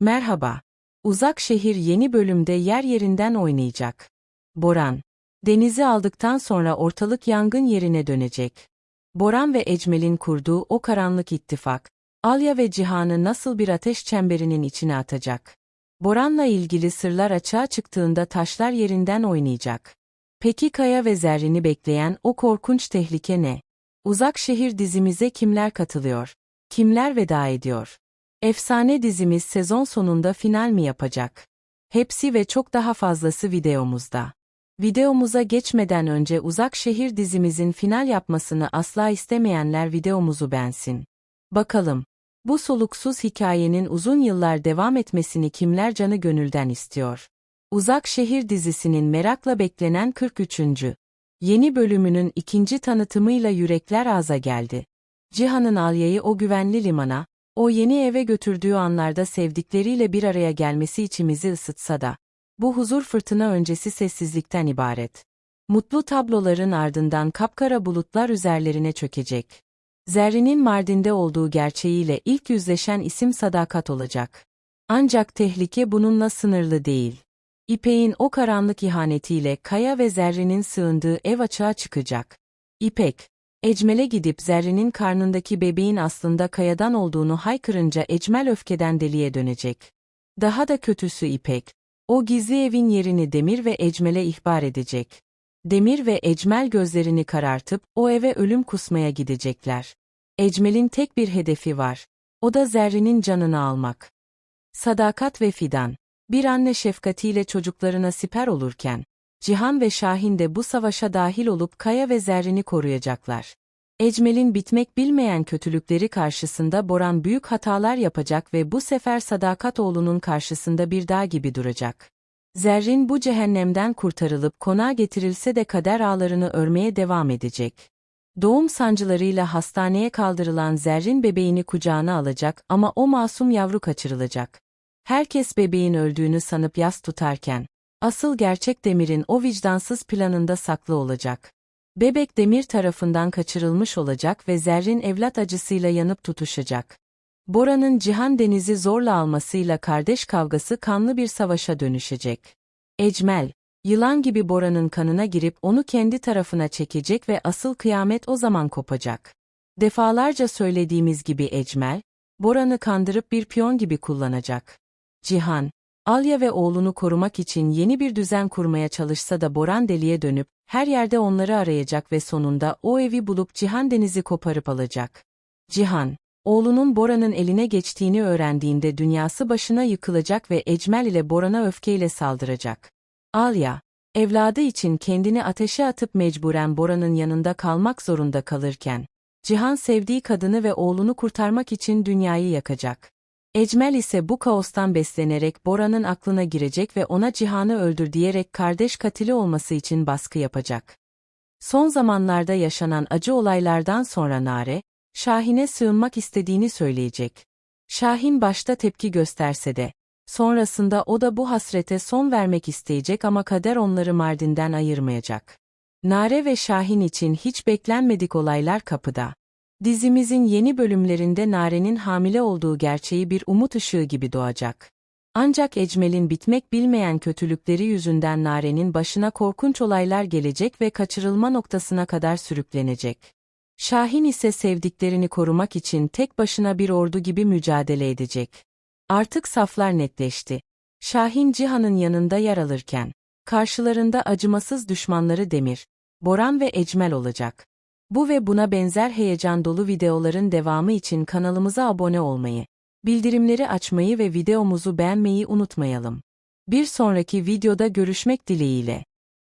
Merhaba. Uzak Şehir yeni bölümde yer yerinden oynayacak. Boran. Denizi aldıktan sonra ortalık yangın yerine dönecek. Boran ve Ecmel'in kurduğu o karanlık ittifak, Alya ve Cihan'ı nasıl bir ateş çemberinin içine atacak? Boran'la ilgili sırlar açığa çıktığında taşlar yerinden oynayacak. Peki Kaya ve Zerrin'i bekleyen o korkunç tehlike ne? Uzak Şehir dizimize kimler katılıyor? Kimler veda ediyor? Efsane dizimiz sezon sonunda final mi yapacak? Hepsi ve çok daha fazlası videomuzda. Videomuza geçmeden önce Uzak Şehir dizimizin final yapmasını asla istemeyenler videomuzu beğensin. Bakalım, bu soluksuz hikayenin uzun yıllar devam etmesini kimler canı gönülden istiyor? Uzak Şehir dizisinin merakla beklenen 43. Yeni bölümünün ikinci tanıtımıyla yürekler ağza geldi. Cihan'ın Alya'yı o güvenli limana, o yeni eve götürdüğü anlarda sevdikleriyle bir araya gelmesi içimizi ısıtsa da, bu huzur fırtına öncesi sessizlikten ibaret. Mutlu tabloların ardından kapkara bulutlar üzerlerine çökecek. Zerrin'in Mardin'de olduğu gerçeğiyle ilk yüzleşen isim sadakat olacak. Ancak tehlike bununla sınırlı değil. İpek'in o karanlık ihanetiyle Kaya ve Zerrin'in sığındığı ev açığa çıkacak. İpek, Ecmel'e gidip Zerrin'in karnındaki bebeğin aslında Kaya'dan olduğunu haykırınca Ecmel öfkeden deliye dönecek. Daha da kötüsü İpek, o gizli evin yerini Demir ve Ecmel'e ihbar edecek. Demir ve Ecmel gözlerini karartıp o eve ölüm kusmaya gidecekler. Ecmel'in tek bir hedefi var. O da Zerrin'in canını almak. Sadakat ve Fidan. Bir anne şefkatiyle çocuklarına siper olurken, Cihan ve Şahin de bu savaşa dahil olup Kaya ve Zerrin'i koruyacaklar. Ecmel'in bitmek bilmeyen kötülükleri karşısında Boran büyük hatalar yapacak ve bu sefer Sadakat oğlunun karşısında bir dağ gibi duracak. Zerrin bu cehennemden kurtarılıp konağa getirilse de kader ağlarını örmeye devam edecek. Doğum sancılarıyla hastaneye kaldırılan Zerrin bebeğini kucağına alacak ama o masum yavru kaçırılacak. Herkes bebeğin öldüğünü sanıp yas tutarken, asıl gerçek Demir'in o vicdansız planında saklı olacak. Bebek Demir tarafından kaçırılmış olacak ve Zerrin evlat acısıyla yanıp tutuşacak. Bora'nın Cihan Deniz'i zorla almasıyla kardeş kavgası kanlı bir savaşa dönüşecek. Ecmel, yılan gibi Bora'nın kanına girip onu kendi tarafına çekecek ve asıl kıyamet o zaman kopacak. Defalarca söylediğimiz gibi Ecmel, Bora'nı kandırıp bir piyon gibi kullanacak. Cihan, Alya ve oğlunu korumak için yeni bir düzen kurmaya çalışsa da Boran deliye dönüp, her yerde onları arayacak ve sonunda o evi bulup Cihan Deniz'i koparıp alacak. Cihan, oğlunun Boran'ın eline geçtiğini öğrendiğinde dünyası başına yıkılacak ve Ecmel ile Boran'a öfkeyle saldıracak. Alya, evladı için kendini ateşe atıp mecburen Boran'ın yanında kalmak zorunda kalırken, Cihan sevdiği kadını ve oğlunu kurtarmak için dünyayı yakacak. Ecmel ise bu kaostan beslenerek Bora'nın aklına girecek ve ona Cihan'ı öldür diyerek kardeş katili olması için baskı yapacak. Son zamanlarda yaşanan acı olaylardan sonra Nare, Şahin'e sığınmak istediğini söyleyecek. Şahin başta tepki gösterse de, sonrasında o da bu hasrete son vermek isteyecek ama kader onları Mardin'den ayırmayacak. Nare ve Şahin için hiç beklenmedik olaylar kapıda. Dizimizin yeni bölümlerinde Nare'nin hamile olduğu gerçeği bir umut ışığı gibi doğacak. Ancak Ecmel'in bitmek bilmeyen kötülükleri yüzünden Nare'nin başına korkunç olaylar gelecek ve kaçırılma noktasına kadar sürüklenecek. Şahin ise sevdiklerini korumak için tek başına bir ordu gibi mücadele edecek. Artık saflar netleşti. Şahin Cihan'ın yanında yer alırken, karşılarında acımasız düşmanları Demir, Boran ve Ecmel olacak. Bu ve buna benzer heyecan dolu videoların devamı için kanalımıza abone olmayı, bildirimleri açmayı ve videomuzu beğenmeyi unutmayalım. Bir sonraki videoda görüşmek dileğiyle.